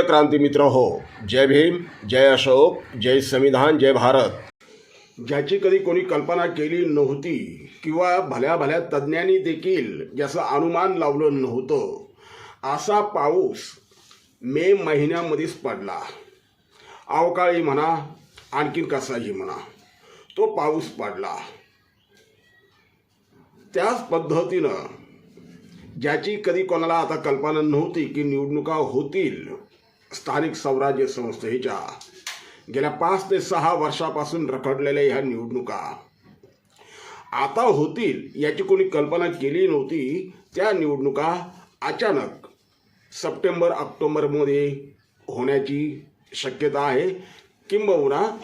प्रिय क्रांती मित्र हो जय भीम जय अशोक जय संविधान जय भारत. ज्याची कधी कोणी कल्पना केली नव्हती किंवा भल्या भल्या तज्ज्ञांनी देखील ज्याचं अनुमान लावलं नव्हतं असा पाऊस मे महिन्यामध्येच पडला. अवकाळी म्हणा आणखीन कसाही म्हणा तो पाऊस पडला. त्याच पद्धतीनं ज्याची कधी कोणाला आता कल्पना नव्हती की निवडणुका होतील स्थानिक स्वराज्य संस्थेच्या गेल्या पाच ते सहा वर्षापासून रखडलेल्या ह्या निवडणुका. आता होतील याची कोणी कल्पना केली नव्हती. त्या निवडणुका अचानक सप्टेंबर ऑक्टोबरमध्ये होण्याची शक्यता आहे. किंबहुना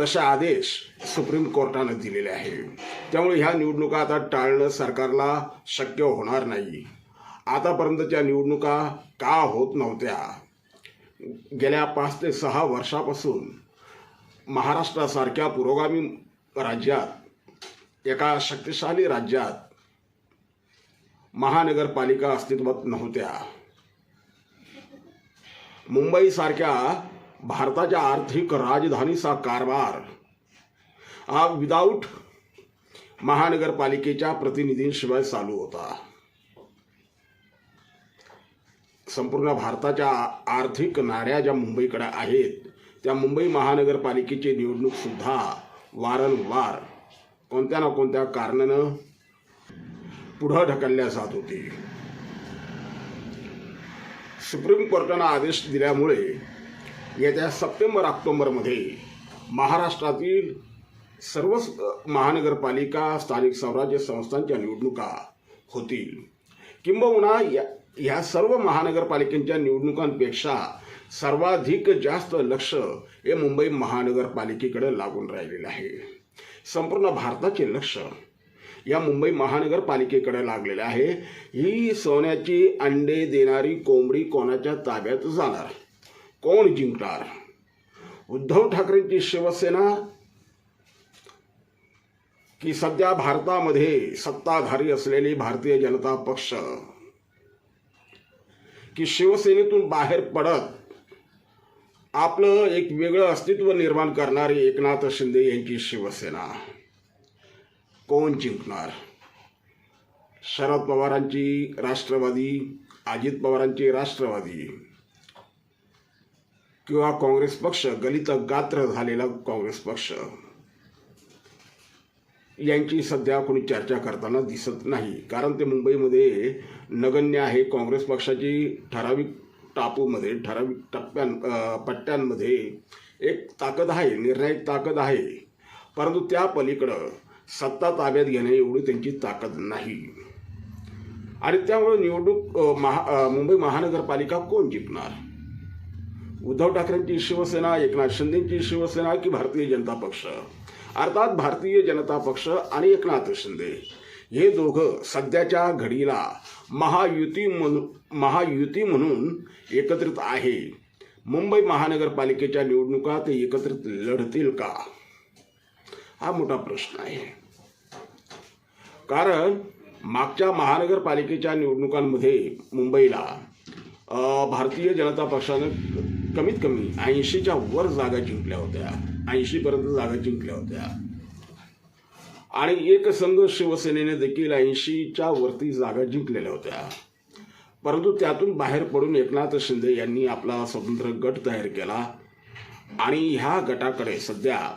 तसा आदेश सुप्रीम कोर्टानं दिलेले आहे. त्यामुळे ह्या निवडणुका आता टाळणं सरकारला शक्य होणार नाही. आतापर्यंतच्या निवडणुका का होत नव्हत्या? गेल्या पाच ते सहा वर्षापासून महाराष्ट्रासारख्या पुरोगामी राज्यात एका शक्तिशाली राज्यात महानगरपालिका अस्तित्वात नव्हत्या. मुंबईसारख्या भारताच्या आर्थिक राजधानीचा कारभार हा विदाऊट महानगरपालिकेच्या प्रतिनिधींशिवाय चालू होता. संपूर्ण भारताच्या आर्थिक नाड्या ज्या मुंबईकडे आहेत त्या मुंबई महानगरपालिकेची निवडणूकसुद्धा वारंवार कोणत्या ना कोणत्या कारणानं पुढं ढकलल्या जात होती. सुप्रीम कोर्टानं आदेश दिल्यामुळे येत्या सप्टेंबर ऑक्टोबरमध्ये महाराष्ट्रातील सर्वच महानगरपालिका स्थानिक स्वराज्य संस्थांच्या निवडणुका होतील. किंबहुना या ह्या सर्व महानगरपालिकेच्या निवडणुकांपेक्षा सर्वाधिक जास्त लक्ष हे मुंबई महानगरपालिकेकडे लागून राहिलेलं आहे. संपूर्ण भारताचे लक्ष या मुंबई महानगरपालिकेकडे लागलेले आहे. ही सोन्याची अंडे देणारी कोंबडी कोणाच्या ताब्यात जाणार? कोण जिंकणार? उद्धव ठाकरेंची शिवसेना की सध्या भारतामध्ये सत्ताधारी असलेली भारतीय जनता पक्ष? की शिवसेनेतून बाहेर पडत आपलं एक वेगळं अस्तित्व निर्माण करणारी एकनाथ शिंदे यांची शिवसेना. कोण जिंकणार? शरद पवारांची राष्ट्रवादी अजित पवारांची राष्ट्रवादी किंवा काँग्रेस पक्ष? गलित गात्र झालेला काँग्रेस पक्ष. यांची सध्या कोणी चर्चा करताना दिसत नाही. कारण ते मुंबईमध्ये नगण्य आहे. काँग्रेस पक्षाची ठराविक टापूमध्ये ठराविक टप्प्यां पट्ट्यांमध्ये एक ताकद आहे निर्णायक ताकद आहे. परंतु त्या पलीकडं सत्ता ताब्यात घेणे एवढी त्यांची ताकद नाही. आणि त्यामुळे निवडणूक महा मुंबई महानगरपालिका कोण जिंकणार? उद्धव ठाकरेंची शिवसेना एकनाथ शिंदेंची शिवसेना की भारतीय जनता पक्ष? अर्थात भारतीय जनता पक्ष आणि एकनाथ शिंदे. हे दोघं सध्याच्या घडीला महायुती म्हणून महायुती म्हणून एकत्रित आहे. मुंबई महानगरपालिकेच्या निवडणुका ते एकत्रित लढतील का? हा मोठा प्रश्न आहे. कारण मागच्या महानगरपालिकेच्या निवडणुकांमध्ये मुंबईला भारतीय जनता पक्षानं कमीत कमी ऐंशीच्या वर जागा जिंकल्या होत्या. ऐंशीपर्यंत जागा जिंकल्या होत्या. आणि एक संघ शिवसेनेने देखील ऐंशीच्या वरती जागा जिंकलेल्या होत्या. परंतु त्यातून बाहेर पडून एकनाथ शिंदे यांनी आपला स्वतंत्र गट तयार केला. आणि ह्या गटाकडे सध्या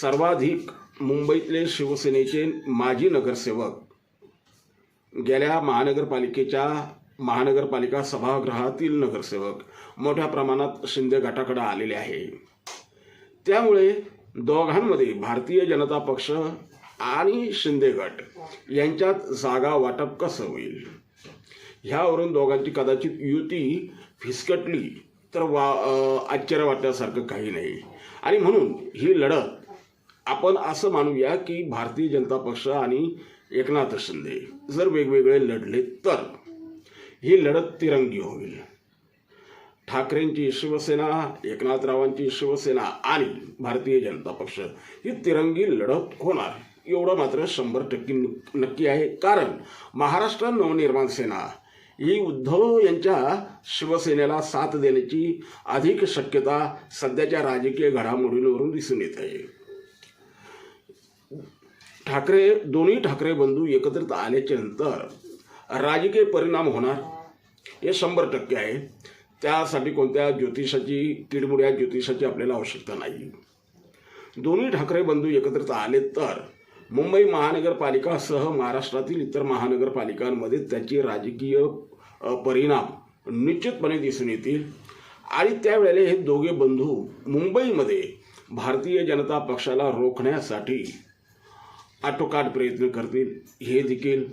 सर्वाधिक मुंबईतले शिवसेनेचे माजी नगरसेवक गेल्या महानगरपालिकेच्या महानगरपालिका सभागृहातील नगरसेवक मोठ्या प्रमाणात शिंदे गटाकडे आलेले आहे. त्यामुळे दोघांमध्ये भारतीय जनता पक्ष आणि शिंदे गट यांच्यात जागा वाटप कसं होईल? ह्यावरून दोघांची कदाचित युती फिसकटली तर वा आश्चर्य वाटण्यासारखं काही नाही. आणि म्हणून ही लढत आपण असं मानूया की भारतीय जनता पक्ष आणि एकनाथ शिंदे जर वेगवेगळे लढले तर ही लढत तिरंगी होईल. ठाकरेंची शिवसेना एकनाथरावांची शिवसेना आणि भारतीय जनता पक्ष ही तिरंगी लढत होणार. एवढं मात्र शंभर टक्के नक्की आहे. कारण महाराष्ट्र नवनिर्माण सेना ही उद्धव यांच्या शिवसेनेला साथ देण्याची अधिक शक्यता सध्याच्या राजकीय घडामोडींवरून दिसून येत आहे. ठाकरे दोन्ही ठाकरे बंधू एकत्रित आल्याच्यानंतर राजकीय परिणाम होणार हे शंभर टक्के आहे. त्यासाठी कोणत्या ज्योतिषाची किडमुड्या ज्योतिषाची आपल्याला आवश्यकता नाही दोन्ही ठाकरे बंधू एकत्रित आले तर मुंबई महानगरपालिकासह महाराष्ट्रातील इतर महानगरपालिकांमध्ये त्याचे राजकीय परिणाम निश्चितपणे दिसून येतील. आणि त्यावेळेला हे दोघे बंधू मुंबईमध्ये भारतीय जनता पक्षाला रोखण्यासाठी आटोकाट प्रयत्न करतील. हे देखील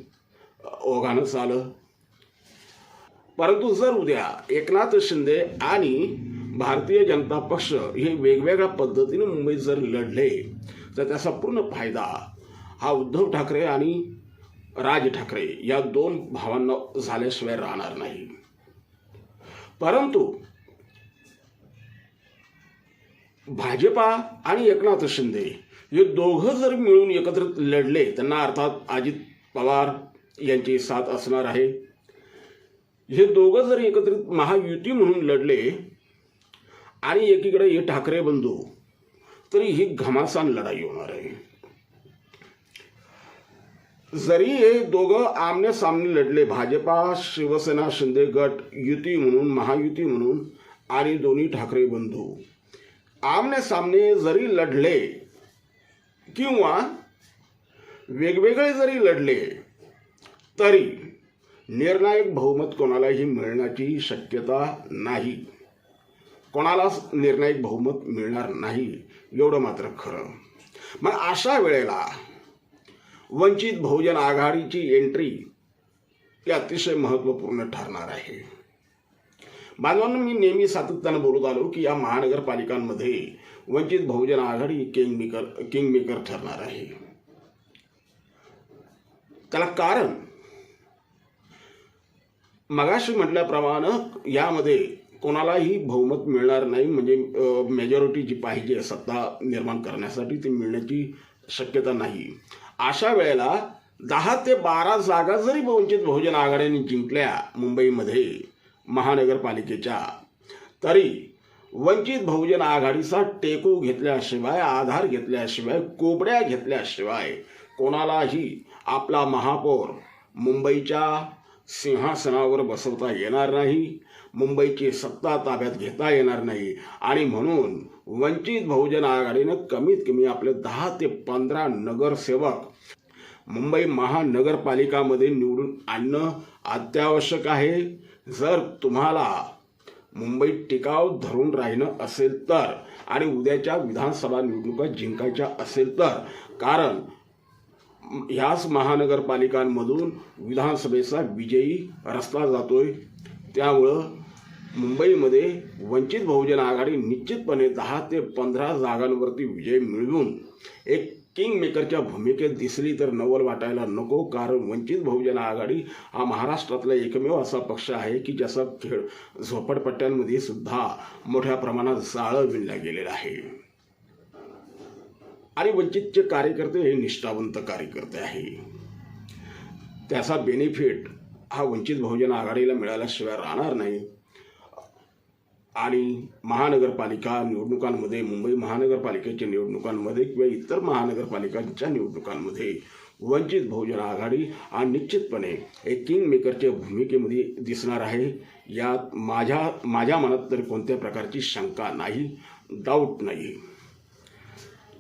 ओघानंच आलं परंतु जर उद्या एकनाथ शिंदे आणि भारतीय जनता पक्ष हे वेगवेगळ्या पद्धतीने मुंबईत जर लढले तर त्याचा पूर्ण फायदा हा उद्धव ठाकरे आणि राज ठाकरे या दोन भावांना झाल्याशिवाय राहणार नाही. परंतु भाजपा आणि एकनाथ शिंदे हे दोघं जर मिळून एकत्रित लढले त्यांना अर्थात अजित पवार यांची साथ असणार आहे. हे दोघं जर एकत्रित महायुती म्हणून लढले आणि एकीकडे हे ठाकरे बंधू तरी ही घमासान लढाई होणार आहे. जरी हे दोघं आमने सामने लढले भाजपा शिवसेना शिंदे गट युती म्हणून महायुती म्हणून आणि दोन्ही ठाकरे बंधू आमने सामने जरी लढले किंवा वेगवेगळे जरी लढले तरी निर्णायक बहुमत कोणालाही मिळण्याची शक्यता नाही. कोणालाच निर्णायक बहुमत मिळणार नाही एवढं मात्र खरं. मग अशा वेळेला वंचित बहुजन आघाडीची एंट्री ही अतिशय महत्त्वपूर्ण ठरणार आहे. बांधवांना मी नेहमी सातत्यानं बोलत आलो की या महानगरपालिकांमध्ये Vanchit Bahujan Aghadi king maker king maker ठरणार आहे. त्याला कारण मगाशी म्हटल्याप्रमाणे यामध्ये कोणालाही बहुमत मिळणार नाही. म्हणजे मेजॉरिटी जी पाहिजे सत्ता निर्माण करण्यासाठी ती मिळण्याची शक्यता नाही. अशा वेळेला दहा ते बारा जागा जरी वंचित बहुजन आघाडीने जिंकल्या मुंबईमध्ये महानगरपालिकेच्या तरी वंचित बहुजन आघाडीचा टेको घेतल्याशिवाय आधार घेतल्याशिवाय कोबड्या घेतल्याशिवाय कोणालाही आपला महापौर मुंबईच्या सिंहासनावर बसवता येणार नाही मुंबईची सत्ता ताब्यात घेता येणार नाही. आणि म्हणून वंचित बहुजन आघाडीनं कमीत कमी आपले दहा ते पंधरा नगरसेवक मुंबई महानगरपालिकामध्ये निवडून आणणं अत्यावश्यक आहे. जर तुम्हाला मुंबईत टिकाव धरून राहिणं असेल तर आणि उद्याच्या विधानसभा निवडणुका जिंकायच्या असेल तर कारण ह्याच महानगरपालिकांमधून विधानसभेचा विजयी रस्ता जातोय. त्यामुळं मुंबईमध्ये वंचित बहुजन आघाडी निश्चितपणे दहा ते पंधरा जागांवरती विजय मिळवून एक किंग मेकरच्या भूमिकेत दिसली तर नवल वाटायला नको कारण वंचित बहुजन आघाडी हा महाराष्ट्रातला एकमेव असा पक्ष आहे की ज्याचा खेळ झोपडपट्ट्यांमध्ये सुद्धा मोठ्या प्रमाणात जाळं विणला गेलेला आहे. आणि वंचितचे कार्यकर्ते हे निष्ठावंत कार्यकर्ते आहे त्याचा बेनिफिट हा वंचित बहुजन आघाडीला मिळाल्याशिवाय राहणार नाही. आणि महानगरपालिका निवडणुकांमध्ये मुंबई महानगरपालिकेच्या निवडणुकांमध्ये किंवा इतर महानगरपालिकांच्या निवडणुकांमध्ये वंचित बहुजन आघाडी हा निश्चितपणे एक किंग मेकरच्या भूमिकेमध्ये दिसणार आहे. यात माझ्या माझ्या मनात तर कोणत्या प्रकारची शंका नाही डाऊट नाही.